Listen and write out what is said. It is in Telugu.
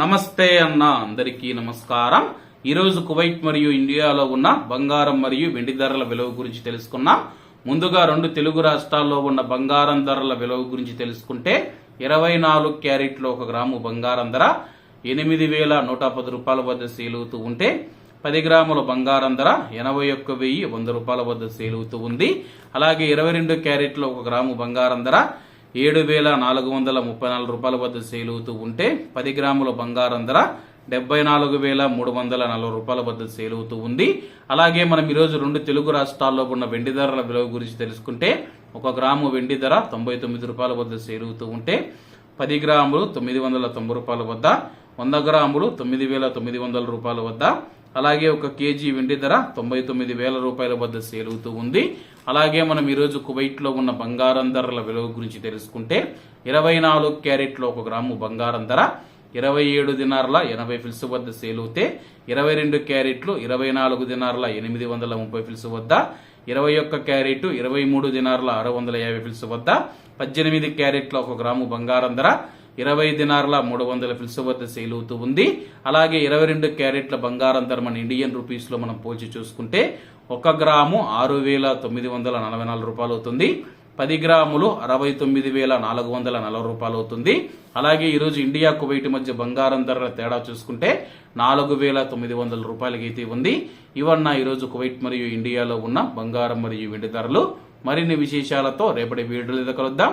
నమస్తే అన్న అందరికీ నమస్కారం. ఈరోజు కువైట్ మరియు ఇండియాలో ఉన్న బంగారం మరియు వెండి ధరల విలువ గురించి తెలుసుకున్నాం. ముందుగా రెండు తెలుగు రాష్ట్రాల్లో ఉన్న బంగారం ధరల విలువ గురించి తెలుసుకుంటే ఇరవై నాలుగు క్యారెట్లో ఒక గ్రాము బంగారం ధర ఎనిమిది వేల నూట పది రూపాయల వద్ద సేలుతూ ఉంటే పది గ్రాముల బంగారం ధర ఎనభై ఒక్క వెయ్యి వంద రూపాయల వద్ద సేలుతూ ఉంది. అలాగే ఇరవై రెండు క్యారెట్లో ఒక గ్రాము బంగారం ధర ఏడు వేల నాలుగు వందల ముప్పై నాలుగు రూపాయల వద్ద సేలుతూ ఉంటే పది గ్రాముల బంగారం ధర డెబ్బై నాలుగు వేల మూడు వందల నలభై రూపాయల వద్ద సేలుతూ ఉంది. అలాగే మనం ఈరోజు రెండు తెలుగు రాష్ట్రాల్లో ఉన్న వెండి ధరల విలువ గురించి తెలుసుకుంటే ఒక గ్రాము వెండి ధర తొంభై తొమ్మిది రూపాయల వద్ద సేలుతూ ఉంటే పది గ్రాములు తొమ్మిది వందల తొంభై రూపాయల వద్ద వంద గ్రాములు తొమ్మిది వేల తొమ్మిది వందల రూపాయల వద్ద అలాగే ఒక కేజీ వెండి ధర తొంభై తొమ్మిది వేల రూపాయల వద్ద సేలుతూ ఉంది. అలాగే మనం ఈరోజు కువైట్లో ఉన్న బంగారం ధరల విలువ గురించి తెలుసుకుంటే ఇరవై నాలుగు క్యారెట్లో ఒక గ్రాము బంగారం ధర ఇరవై ఏడు దినార్ల ఎనభై ఫిల్స్ వద్ద సేలుతే ఇరవై రెండు క్యారెట్లు ఇరవై నాలుగు దినార్ల ఎనిమిది వందల ముప్పై ఫిల్స్ వద్ద ఇరవై ఒక్క క్యారెట్ ఇరవై మూడు దినార్ల ఆరు వందల యాభై ఫిల్స్ వద్ద పద్దెనిమిది క్యారెట్ల ఒక గ్రాము బంగారం ధర ఇరవై దినార్ల మూడు వందల ఫిల్స్ వద్ద సేల్ అవుతూ ఉంది. అలాగే ఇరవై రెండు క్యారెట్ల బంగారం ధర మన ఇండియన్ రూపీస్లో మనం పోల్చి చూసుకుంటే ఒక గ్రాము ఆరు వేల తొమ్మిది వందల నలభై నాలుగు రూపాయలు అవుతుంది. పది గ్రాములు అరవై తొమ్మిది వేల నాలుగు వందల నలభై రూపాయలు అవుతుంది. అలాగే ఈరోజు ఇండియా కువైట్ మధ్య బంగారం ధరల తేడా చూసుకుంటే నాలుగు వేల తొమ్మిది వందల రూపాయలకి అయితే ఉంది. ఇవన్న ఈరోజు కువైట్ మరియు ఇండియాలో ఉన్న బంగారం మరియు వెండి ధరలు. మరిన్ని విశేషాలతో రేపటి వీడియోలో కలుద్దాం.